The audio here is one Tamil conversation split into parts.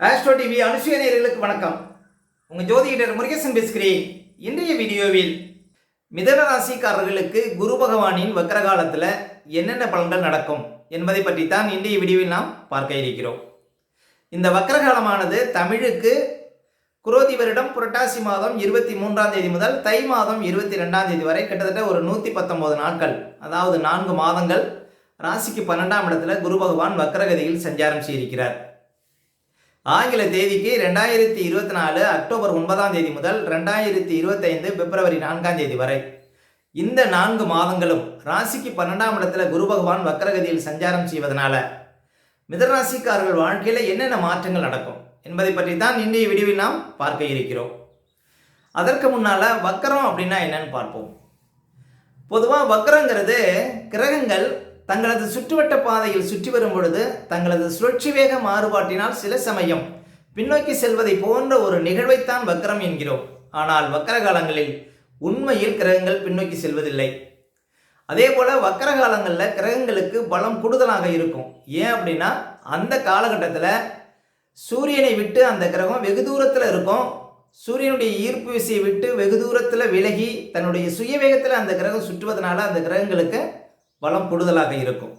ஆஸ்ட்ரோ டிவி அனுசுய நேர்களுக்கு வணக்கம். உங்கள் ஜோதிடர் முருகேசன் பேசுகிறேன். இன்றைய வீடியோவில் மிதன ராசிக்காரர்களுக்கு குரு பகவானின் வக்கர காலத்தில் என்னென்ன பலன்கள் நடக்கும் என்பதை பற்றி தான் இன்றைய வீடியோவில் நாம் பார்க்க இருக்கிறோம். இந்த வக்கரகாலமானது தமிழுக்கு குரோதி வருடம் புரட்டாசி மாதம் இருபத்தி மூன்றாம் தேதி முதல் தை மாதம் இருபத்தி ரெண்டாம் தேதி வரை கிட்டத்தட்ட ஒரு நூற்றி பத்தொம்போது நாட்கள் அதாவது நான்கு மாதங்கள் ராசிக்கு பன்னெண்டாம் இடத்துல குரு பகவான் வக்கரகதியில் சஞ்சாரம் செய்திருக்கிறார். ஆங்கில தேதிக்கு ரெண்டாயிரத்தி இருபத்தி நாலு அக்டோபர் ஒன்பதாம் தேதி முதல் ரெண்டாயிரத்தி இருபத்தைந்து பிப்ரவரி நான்காம் தேதி வரை. இந்த நான்கு மாதங்களும் ராசிக்கு பன்னெண்டாம் இடத்துல குரு பகவான் வக்கரகதியில் சஞ்சாரம் செய்வதனால மிதராசிக்காரர்கள் வாழ்க்கையில் என்னென்ன மாற்றங்கள் நடக்கும் என்பதை பற்றி தான் இன்றைய வீடியோவில் நாம் பார்க்க இருக்கிறோம். அதற்கு முன்னால் வக்கரம் அப்படின்னா என்னன்னு பார்ப்போம். பொதுவாக வக்கரங்கிறது கிரகங்கள் தங்களது சுற்றுவட்ட பாதையில் சுற்றி வரும் பொழுது தங்களது சுழற்சி வேக மாறுபாட்டினால் சில சமயம் பின்னோக்கி செல்வதை போன்ற ஒரு நிகழ்வைத்தான் வக்கரம் என்கிறோம். ஆனால் வக்கர காலங்களில் உண்மையில் கிரகங்கள் பின்னோக்கி செல்வதில்லை. அதே போல் வக்கர காலங்களில் கிரகங்களுக்கு பலம் கூடுதலாக இருக்கும். ஏன் அப்படின்னா அந்த காலகட்டத்தில் சூரியனை விட்டு அந்த கிரகம் வெகு தூரத்தில் இருக்கும். சூரியனுடைய ஈர்ப்பு விசையை விட்டு வெகு தூரத்தில் விலகி தன்னுடைய சுயவேகத்தில் அந்த கிரகம் சுற்றுவதனால அந்த கிரகங்களுக்கு பலம் கூடுதலாக இருக்கும்.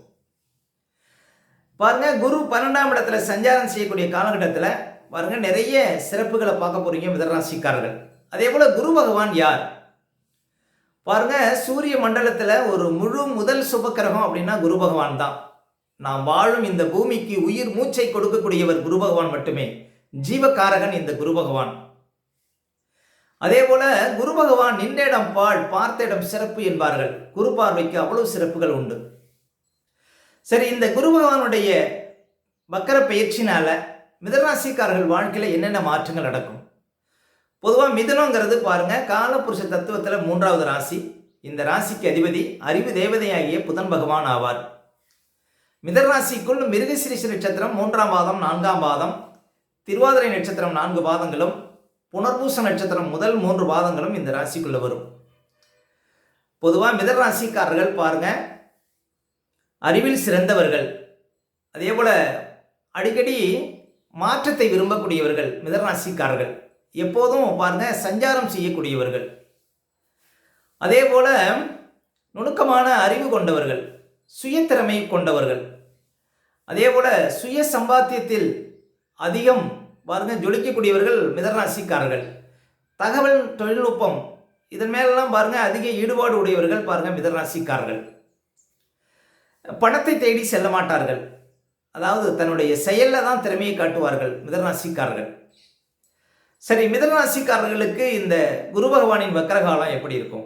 பாருங்க குரு பன்னெண்டாம் இடத்துல சஞ்சாரம் செய்யக்கூடிய காலகட்டத்தில் பாருங்க நிறைய சிறப்புகளை பார்க்க போறீங்க மிதராசிக்காரர்கள். அதே போல குரு பகவான் யார்? பாருங்க சூரிய மண்டலத்தில் ஒரு முழு முதல் சுபக்கிரகம் அப்படின்னா குரு பகவான் தான். நாம் வாழும் இந்த பூமிக்கு உயிர் மூச்சை கொடுக்கக்கூடியவர் குரு பகவான் மட்டுமே. ஜீவகாரகன் இந்த குரு பகவான். அதே போல குரு பகவான் நின்ற இடம் பால் பார்த்த இடம் சிறப்பு என்பார்கள். குரு பார்வைக்கு அவ்வளவு சிறப்புகள் உண்டு. சரி இந்த குரு பகவானுடைய வக்கர பயிற்சினால மிதராசிக்காரர்கள் வாழ்க்கையில் என்னென்ன மாற்றங்கள் நடக்கும்? பொதுவாக மிதனங்கிறது பாருங்க காலபுருஷ தத்துவத்தில் மூன்றாவது ராசி. இந்த ராசிக்கு அதிபதி அறிவு தேவதையாகிய புதன் பகவான் ஆவார். மிதராசிக்குள் மிருகசிரிசி நட்சத்திரம் மூன்றாம் பாதம் நான்காம் பாதம் திருவாதிரை நட்சத்திரம் நான்கு பாதங்களும் புனர்பூச நட்சத்திரம் முதல் மூன்று பாதங்களும் இந்த ராசிக்குள்ள வரும். பொதுவாக மிதர் ராசிக்காரர்கள் பாருங்க. அறிவில் சிறந்தவர்கள். அதே போல அடிக்கடி மாற்றத்தை விரும்பக்கூடியவர்கள் மிதர் ராசிக்காரர்கள். எப்போதும் பாருங்க சஞ்சாரம் செய்யக்கூடியவர்கள். அதே போல நுணுக்கமான அறிவு கொண்டவர்கள் சுயத்திறமை கொண்டவர்கள். அதே போல சுய சம்பாத்தியத்தில் அதிகம் பாருங்கள் ஜொலிக்கக்கூடியவர்கள் மிதராசிக்காரர்கள் தகவல் தொழில்நுட்பம் இதன் மேலெல்லாம் பாருங்க அதிக ஈடுபாடு உடையவர்கள் பாருங்க மிதராசிக்காரர்கள் பணத்தை தேடி செல்ல மாட்டார்கள். அதாவது தன்னுடைய செயலில் தான் திறமையை காட்டுவார்கள் மிதராசிக்காரர்கள் சரி மிதராசிக்காரர்களுக்கு இந்த குரு பகவானின் வக்கரகாலம் எப்படி இருக்கும்?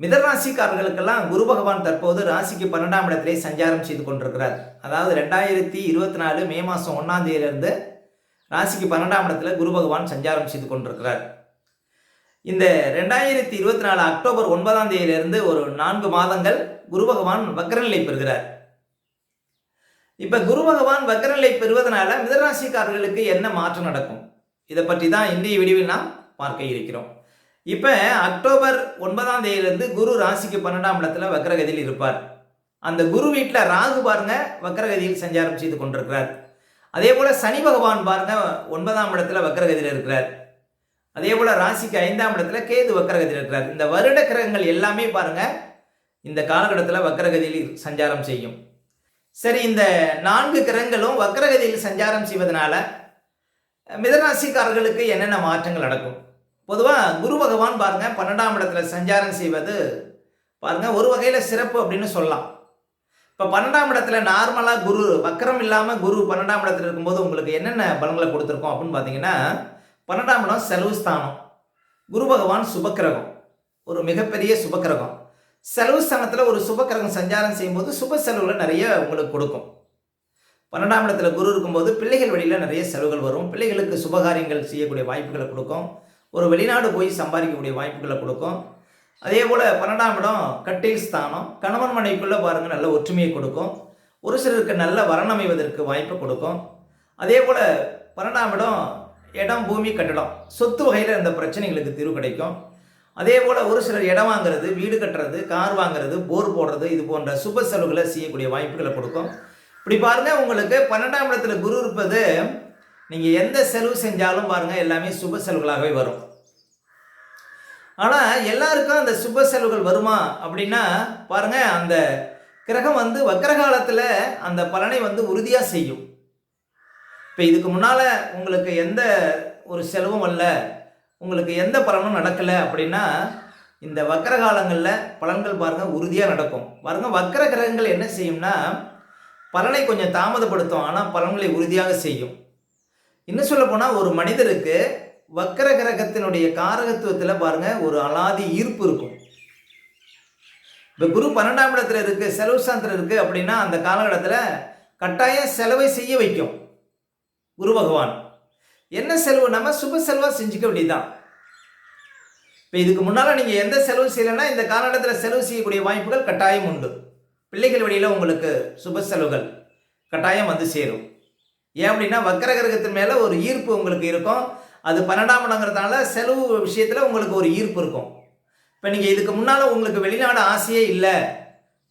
மிதராசிக்காரர்களுக்கெல்லாம் குரு பகவான் தற்போது ராசிக்கு பன்னெண்டாம் இடத்திலே சஞ்சாரம் செய்து கொண்டிருக்கிறார். அதாவது ரெண்டாயிரத்தி இருபத்தி நாலு மே மாதம் ஒன்றாம் தேதியிலிருந்து ராசிக்கு பன்னெண்டாம் இடத்துல குரு பகவான் சஞ்சாரம் செய்து கொண்டிருக்கிறார். இந்த ரெண்டாயிரத்தி இருபத்தி நாலு அக்டோபர் ஒன்பதாம் தேதியிலிருந்து ஒரு நான்கு மாதங்கள் குரு பகவான் வக்கரநிலை பெறுகிறார். இப்போ குரு பகவான் வக்கரநிலை பெறுவதனால மிதராசிக்காரர்களுக்கு என்ன மாற்றம் நடக்கும்? இதை பற்றி தான் இந்திய விடிவில் நாம் பார்க்க இருக்கிறோம். இப்போ அக்டோபர் ஒன்பதாம் தேதியிலிருந்து குரு ராசிக்கு பன்னெண்டாம் இடத்துல வக்கரகதியில் இருப்பார். அந்த குரு வீட்டில் ராகு பாருங்க வக்கரகதியில் சஞ்சாரம் செய்து கொண்டிருக்கிறார். அதே போல் சனி பகவான் பாருங்க ஒன்பதாம் இடத்துல வக்கரகதியில் இருக்கிறார். அதே போல் ராசிக்கு ஐந்தாம் இடத்துல கேது வக்கரகதியில் இருக்கிறார். இந்த வருட கிரகங்கள் எல்லாமே பாருங்க இந்த காலகட்டத்தில் வக்கரகதியில் சஞ்சாரம் செய்யும். சரி இந்த நான்கு கிரகங்களும் வக்கரகதியில் சஞ்சாரம் செய்வதனால மிதராசிக்காரர்களுக்கு என்னென்ன மாற்றங்கள் நடக்கும்? பொதுவாக குரு பகவான் பாருங்க பன்னெண்டாம் இடத்துல சஞ்சாரம் செய்வது பாருங்க ஒரு வகையில் சிறப்பு அப்படின்னு சொல்லலாம். இப்போ பன்னெண்டாம் இடத்துல நார்மலாக குரு வக்கரம் இல்லாமல் குரு பன்னெண்டாம் இடத்துல இருக்கும்போது உங்களுக்கு என்னென்ன பலன்களை கொடுத்துருக்கோம் அப்படின்னு பார்த்தீங்கன்னா பன்னெண்டாம் இடம் செலவு ஸ்தானம். குரு பகவான் சுபக்கிரகம். ஒரு மிகப்பெரிய சுபக்கிரகம். செலவு ஸ்தானத்தில் ஒரு சுபக்கிரகம் சஞ்சாரம் செய்யும்போது சுப செலவுகளை நிறைய உங்களுக்கு கொடுக்கும். பன்னெண்டாம் இடத்துல குரு இருக்கும்போது பிள்ளைகள் வழியில் நிறைய செலவுகள் வரும். பிள்ளைகளுக்கு சுபகாரியங்கள் செய்யக்கூடிய வாய்ப்புகளை கொடுக்கும். ஒரு வெளிநாடு போய் சம்பாதிக்கக்கூடிய வாய்ப்புகளை கொடுக்கும். அதே போல் பன்னெண்டாம் இடம் கட்டில் ஸ்தானம். கணவன் மனைவிக்குள்ளே பாருங்கள் நல்ல ஒற்றுமையை கொடுக்கும். ஒரு சிலருக்கு நல்ல வரண் அமைவதற்கு வாய்ப்பு கொடுக்கும். அதே போல் பன்னெண்டாம் இடம் இடம் பூமி கட்டடம். சொத்து வகையில் இந்த பிரச்சனைகளுக்கு தீர்வு கிடைக்கும். அதே போல் ஒரு சிலர் இடம் வாங்குறது வீடு கட்டுறது கார் வாங்குறது போர் போடுறது இது போன்ற சுப செலவுகளை செய்யக்கூடிய வாய்ப்புகளை கொடுக்கும். இப்படி பாருங்கள் உங்களுக்கு பன்னெண்டாம் இடத்துல குரு இருப்பது நீங்கள் எந்த செலவு செஞ்சாலும் பாருங்கள் எல்லாமே சுப செலவுகளாகவே வரும். ஆனால் எல்லாருக்கும் அந்த சுப செலவுகள் வருமா அப்படின்னா பாருங்கள் அந்த கிரகம் வந்து வக்கரகாலத்தில் அந்த பலனை வந்து உறுதியாக செய்யும். இப்போ இதுக்கு முன்னால் உங்களுக்கு எந்த ஒரு செலவும் அல்ல உங்களுக்கு எந்த பலனும் நடக்கலை அப்படின்னா இந்த வக்கர காலங்களில் பலன்கள் பாருங்கள் உறுதியாக நடக்கும். பாருங்கள் வக்கர கிரகங்கள் என்ன செய்யும்னா பலனை கொஞ்சம் தாமதப்படுத்தும் ஆனால் பலன்களை உறுதியாக செய்யும். இன்னும் சொல்லப்போனால் ஒரு மனிதருக்கு வக்கர கிரகத்தினுடைய காரகத்துவத்தில் பாருங்கள் ஒரு அலாதி ஈர்ப்பு இருக்கும். இப்போ குரு பன்னெண்டாம் இடத்துல இருக்குது செலவு சாந்திரம் இருக்குது அப்படின்னா அந்த காலகட்டத்தில் கட்டாயம் செலவை செய்ய வைக்கும் குரு பகவான். என்ன செலவு? நம்ம சுப செலவாக செஞ்சுக்க வேண்டியதுதான். இப்போ இதுக்கு முன்னால் நீங்கள் எந்த செலவு செய்யலைன்னா இந்த காலகட்டத்தில் செலவு செய்யக்கூடிய வாய்ப்புகள் கட்டாயம் உண்டு. பிள்ளைகள் வழியில் உங்களுக்கு சுப செலவுகள் கட்டாயம் வந்து சேரும். ஏன் அப்படின்னா வக்கர கிரகத்தின் மேலே ஒரு ஈர்ப்பு உங்களுக்கு இருக்கும். அது பன்னெண்டாம் இடங்கிறதுனால செலவு விஷயத்தில் உங்களுக்கு ஒரு ஈர்ப்பு இருக்கும். இப்போ நீங்கள் இதுக்கு முன்னால் உங்களுக்கு வெளிநாடு ஆசையே இல்லை.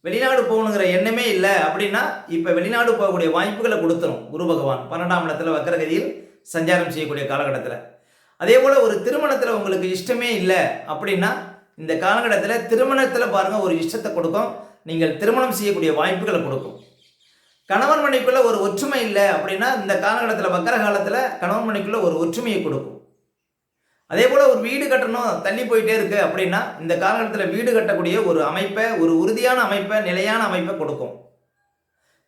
வெளிநாடு போகணுங்கிற எண்ணமே இல்லை அப்படின்னா இப்போ வெளிநாடு போகக்கூடிய வாய்ப்புகளை கொடுத்துரும் குரு பகவான் பன்னெண்டாம் இடத்துல வக்கரகதியில் சஞ்சாரம் செய்யக்கூடிய காலகட்டத்தில். அதே போல் ஒரு திருமணத்தில் உங்களுக்கு இஷ்டமே இல்லை அப்படின்னா இந்த காலகட்டத்தில் திருமணத்தில் பாருங்கள் ஒரு இஷ்டத்தை கொடுக்கும். நீங்கள் திருமணம் செய்யக்கூடிய வாய்ப்புகளை கொடுக்கும். கணவன் மனைக்குள்ள ஒரு ஒற்றுமை இல்லை அப்படின்னா இந்த காலகட்டத்தில் வக்கர காலத்தில் கணவன் மனைக்குள்ள ஒரு ஒற்றுமையை கொடுக்கும். அதே போல் ஒரு வீடு கட்டணும் தள்ளி போயிட்டே இருக்கு அப்படின்னா இந்த காலகட்டத்தில் வீடு கட்டக்கூடிய ஒரு அமைப்பை ஒரு உறுதியான அமைப்பை நிலையான அமைப்பை கொடுக்கும்.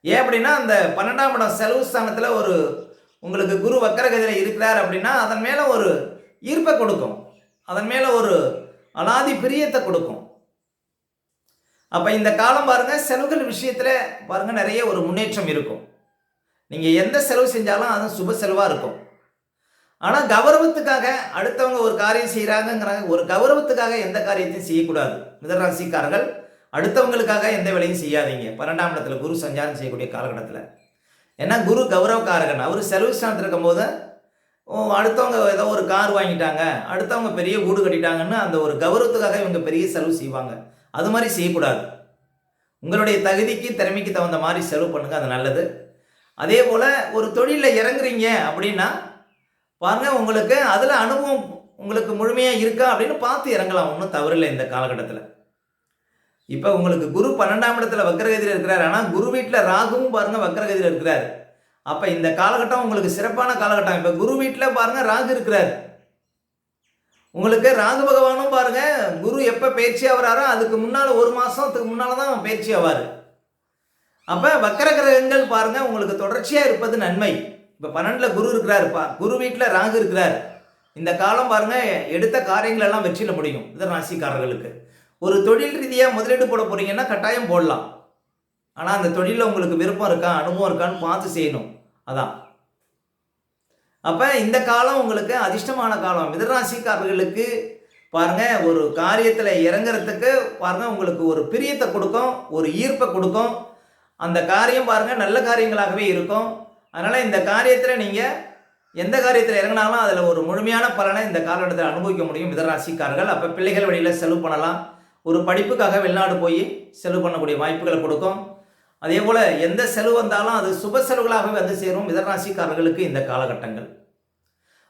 ஏன் அப்படின்னா அந்த பன்னெண்டாம் இடம் செலவு ஸ்தானத்தில் ஒரு உங்களுக்கு குரு வக்கரகதியில் இருக்கிறார் அப்படின்னா அதன் மேலே ஒரு ஈர்ப்பை கொடுக்கும். அதன் மேலே ஒரு அலாதி பிரியத்தை கொடுக்கும். அப்போ இந்த காலம் பாருங்கள் செலவுகள் விஷயத்தில் பாருங்கள் நிறைய ஒரு முன்னேற்றம் இருக்கும். நீங்கள் எந்த செலவு செஞ்சாலும் அது சுப செலவாக இருக்கும். ஆனால் கௌரவத்துக்காக அடுத்தவங்க ஒரு காரியம் செய்கிறாங்கங்கிறாங்க ஒரு கௌரவத்துக்காக எந்த காரியத்தையும் செய்யக்கூடாது. மிதராசிக்காரர்கள் அடுத்தவங்களுக்காக எந்த வேலையும் செய்யாதீங்க. பன்னெண்டாம் இடத்துல குரு சஞ்சாரம் செய்யக்கூடிய காலகட்டத்தில். ஏன்னா குரு கௌரவக்காரகன். அவர் செலவு ஸ்தானத்தில் இருக்கும்போது அடுத்தவங்க ஏதோ ஒரு கார் வாங்கிட்டாங்க. அடுத்தவங்க பெரிய வீடு கட்டிட்டாங்கன்னு அந்த ஒரு கௌரவத்துக்காக இவங்க பெரிய செலவு செய்வாங்க. அது மாதிரி செய்யக்கூடாது. உங்களுடைய தகுதிக்கு திறமைக்கு தகுந்த மாதிரி செலவு பண்ணுங்கள் அது நல்லது. அதே போல் ஒரு தொழிலில் இறங்குறீங்க அப்படின்னா பாருங்க உங்களுக்கு அதில் அனுபவம் உங்களுக்கு முழுமையாக இருக்கா அப்படின்னு பார்த்து இறங்கலாம். ஒன்றும் தவறில்லை இந்த காலகட்டத்தில். இப்போ உங்களுக்கு குரு பன்னெண்டாம் இடத்துல வக்கரகதியில் இருக்கிறார். ஆனால் குரு வீட்டில் ராகுவும் பாருங்கள் வக்கரகதியில் இருக்கிறார். அப்போ இந்த காலகட்டம் உங்களுக்கு சிறப்பான காலகட்டம். இப்போ குரு வீட்டில் பாருங்கள் ராகு இருக்கிறார். உங்களுக்கு ராகு பகவானும் பாருங்க குரு எப்போ பயிற்சி ஆகிறாரோ அதுக்கு முன்னால் ஒரு மாதத்துக்கு முன்னால் தான் பயிற்சி ஆவார். அப்போ வக்கர கிரகங்கள் பாருங்க உங்களுக்கு தொடர்ச்சியாக இருப்பது நன்மை. இப்போ பன்னெண்டில் குரு இருக்கிறார் குரு வீட்டில் ராகு இருக்கிறார். இந்த காலம் பாருங்க எடுத்த காரியங்கள் எல்லாம் வெற்றியில் முடியும் இது ராசிக்காரர்களுக்கு. ஒரு தொழில் ரீதியாக முதலீடு போட போறீங்கன்னா கட்டாயம் போடலாம். ஆனால் அந்த தொழிலில் உங்களுக்கு விருப்பம் இருக்கா அனுபவம் இருக்கான்னு பார்த்து செய்யணும். அதான். அப்போ இந்த காலம் உங்களுக்கு அதிர்ஷ்டமான காலம். மிதராசிக்காரர்களுக்கு பாருங்க ஒரு காரியத்தில் இறங்குறதுக்கு பாருங்க உங்களுக்கு ஒரு பிரியத்தை கொடுக்கும் ஒரு ஈர்ப்பை கொடுக்கும். அந்த காரியம் பாருங்கள் நல்ல காரியங்களாகவே இருக்கும். அதனால் இந்த காரியத்தில் நீங்கள் எந்த காரியத்தில் இறங்கினாலும் அதில் ஒரு முழுமையான பலனை இந்த காலகட்டத்தில் அனுபவிக்க முடியும் மிதராசிக்காரர்கள். அப்போ பிள்ளைகள் வழியில் செலவு பண்ணலாம். ஒரு படிப்புக்காக வெளிநாடு போய் செலவு பண்ணக்கூடிய வாய்ப்புகளை கொடுக்கும். அதே போல் எந்த செலவு வந்தாலும் அது சுப செலவுகளாகவே வந்து சேரும் மிதராசிக்காரர்களுக்கு இந்த காலகட்டங்கள்.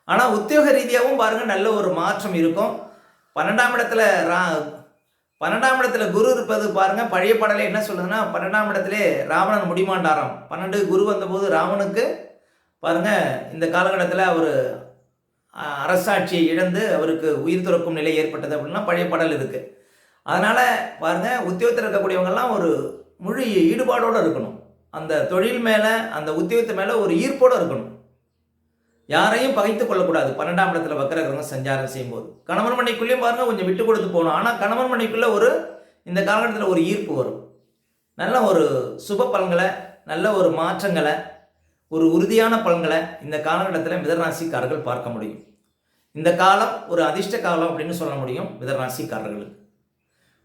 ஆனால் உத்தியோக ரீதியாகவும் பாருங்கள் நல்ல ஒரு மாற்றம் இருக்கும். பன்னெண்டாம் இடத்துல ரா பன்னெண்டாம் இடத்துல குரு இருப்பது பாருங்கள் பழைய பாடலே என்ன சொல்லுதுன்னா பன்னெண்டாம் இடத்துல ராவணன் முடிமாண்டாராம் பன்னெண்டு குரு வந்தபோது ராவனுக்கு பாருங்கள் இந்த காலகட்டத்தில் அவர் அரசாட்சியை இழந்து அவருக்கு உயிர் துறக்கும் நிலை ஏற்பட்டது அப்படின்னா பழைய பாடல் இருக்குது அதனால் பாருங்கள் உத்தியோகத்தில் இருக்கக்கூடியவங்கெல்லாம் ஒரு முழு ஈடுபாடோடு இருக்கணும். அந்த தொழில் மேலே அந்த உத்தியோகத்து மேலே ஒரு ஈர்ப்போடு இருக்கணும். யாரையும் பகைத்து கொள்ளக்கூடாது. பன்னெண்டாம் இடத்துல வக்கரகிரகம் சஞ்சாரம் செய்யும்போது. கணவன் மனைக்குள்ளேயும் பாருங்கள் கொஞ்சம் விட்டு கொடுத்து போகணும். ஆனால் கணவன் மனைக்குள்ளே ஒரு இந்த காலகட்டத்தில் ஒரு ஈர்ப்பு வரும். நல்ல ஒரு சுப பலன்களை நல்ல ஒரு மாற்றங்களை ஒரு உறுதியான பலன்களை இந்த காலகட்டத்தில் மிதராசிக்காரர்கள் பார்க்க முடியும். இந்த காலம் ஒரு அதிர்ஷ்ட காலம் அப்படின்னு சொல்ல முடியும் மிதராசிக்காரர்களுக்கு